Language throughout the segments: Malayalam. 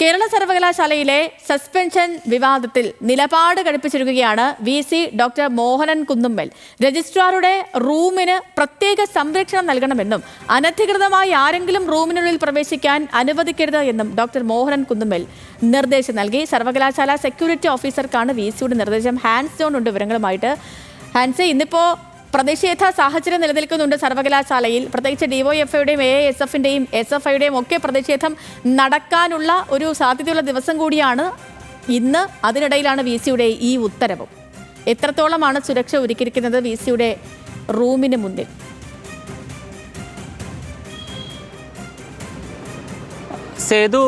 കേരള സർവകലാശാലയിലെ സസ്പെൻഷൻ വിവാദത്തിൽ നിലപാട് ഘടിപ്പിച്ചിരിക്കുകയാണ് V C doctor Mohanan Kunnummal. രജിസ്ട്രാറുടെ റൂമിന് പ്രത്യേക സംരക്ഷണം നൽകണമെന്നും അനധികൃതമായി ആരെങ്കിലും റൂമിനുള്ളിൽ പ്രവേശിക്കാൻ അനുവദിക്കരുത് എന്നും ഡോക്ടർ മോഹനൻ കുന്നുമ്മൽ നിർദ്ദേശം നൽകി. സർവകലാശാല സെക്യൂരിറ്റി ഓഫീസർക്കാണ് വി സിയുടെ നിർദ്ദേശം. ഹാൻസ് ജോൺ ഉണ്ട് വിവരങ്ങളുമായിട്ട്. ഹാൻസെ ഇന്നിപ്പോ പ്രതിഷേധ സാഹചര്യം നിലനിൽക്കുന്നുണ്ട് സർവകലാശാലയിൽ. പ്രത്യേകിച്ച് ഡിവൈഎഫ്ഐയുടെയും എ എസ് എഫിന്റെയും എസ് എഫ് ഐയുടെയും ഒക്കെ പ്രതിഷേധം നടക്കാനുള്ള ഒരു സാധ്യതയുള്ള ദിവസം കൂടിയാണ് ഇന്ന്. അതിനിടയിലാണ് വി സിയുടെ ഈ ഉത്തരവും. എത്രത്തോളമാണ് സുരക്ഷ ഒരുക്കിയിരിക്കുന്നത് വി സിയുടെ റൂമിന് മുന്നിൽ? സേതു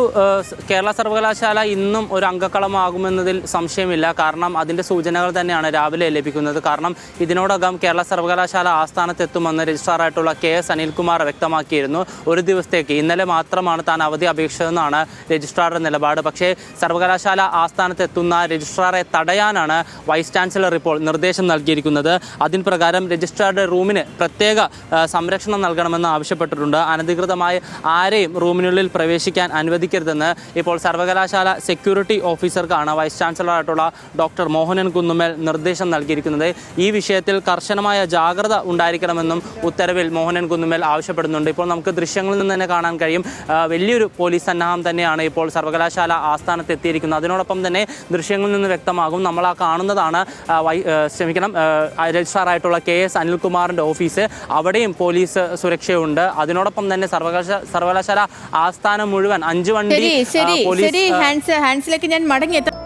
കേരള സർവകലാശാല ഇന്നും ഒരു അംഗക്കളമാകുമെന്നതിൽ സംശയമില്ല. കാരണം അതിന്റെ സൂചനകൾ തന്നെയാണ് രാവിലെ ലഭിക്കുന്നത്. കാരണം ഇതിനോടകം കേരള സർവകലാശാല ആസ്ഥാനത്തെത്തുമെന്ന് രജിസ്ട്രാറായിട്ടുള്ള കെ എസ് അനിൽകുമാർ വ്യക്തമാക്കിയിരുന്നു. ഒരു ദിവസത്തേക്ക്. ഇന്നലെ മാത്രമാണ് താൻ അവധി അപേക്ഷിച്ചതെന്നാണ് രജിസ്ട്രാറുടെ നിലപാട്. പക്ഷേ സർവകലാശാല ആസ്ഥാനത്തെത്തുന്ന രജിസ്ട്രാറെ തടയാനാണ് വൈസ് ചാൻസലർ ഇപ്പോൾ നിർദ്ദേശം നൽകിയിരിക്കുന്നത്. അതിന് പ്രകാരം രജിസ്ട്രാറുടെ റൂമിന് പ്രത്യേക സംരക്ഷണം നൽകണമെന്ന് ആവശ്യപ്പെട്ടിട്ടുണ്ട്. അനധികൃതമായി ആരെയും റൂമിനുള്ളിൽ പ്രവേശിക്കാൻ അനുവദിക്കരുതെന്ന് ഇപ്പോൾ സർവകലാശാല സെക്യൂരിറ്റി ഓഫീസർക്കാണ് വൈസ് ചാൻസലറായിട്ടുള്ള ഡോക്ടർ മോഹനൻ കുന്നുമേൽ നിർദ്ദേശം നൽകിയിരിക്കുന്നത്. ഈ വിഷയത്തിൽ കർശനമായ ജാഗ്രത ഉണ്ടായിരിക്കണമെന്നും ഉത്തരവിൽ മോഹനൻ കുന്നുമേൽ ആവശ്യപ്പെടുന്നുണ്ട്. ഇപ്പോൾ നമുക്ക് ദൃശ്യങ്ങളിൽ നിന്ന് തന്നെ കാണാൻ കഴിയും. വലിയൊരു പോലീസ് സന്നാഹം തന്നെയാണ് ഇപ്പോൾ സർവകലാശാല ആസ്ഥാനത്ത് എത്തിയിരിക്കുന്നത്. അതിനോടൊപ്പം തന്നെ ദൃശ്യങ്ങളിൽ നിന്ന് വ്യക്തമാകും നമ്മൾ ആ കാണുന്നതാണ്. ക്ഷമിക്കണം. രജിസ്ട്രാറായിട്ടുള്ള കെ എസ് അനിൽകുമാറിന്റെ ഓഫീസ്. അവിടെയും പോലീസ് സുരക്ഷയുണ്ട്. അതിനോടൊപ്പം തന്നെ സർവകലാശാല സർവകലാശാല ആസ്ഥാനം മുഴുവൻ അഞ്ച് വണ്ടി ശരി ശരി ഹാൻസ് ഹാൻസിലേക്ക് ഞാൻ മടങ്ങിയെത്താം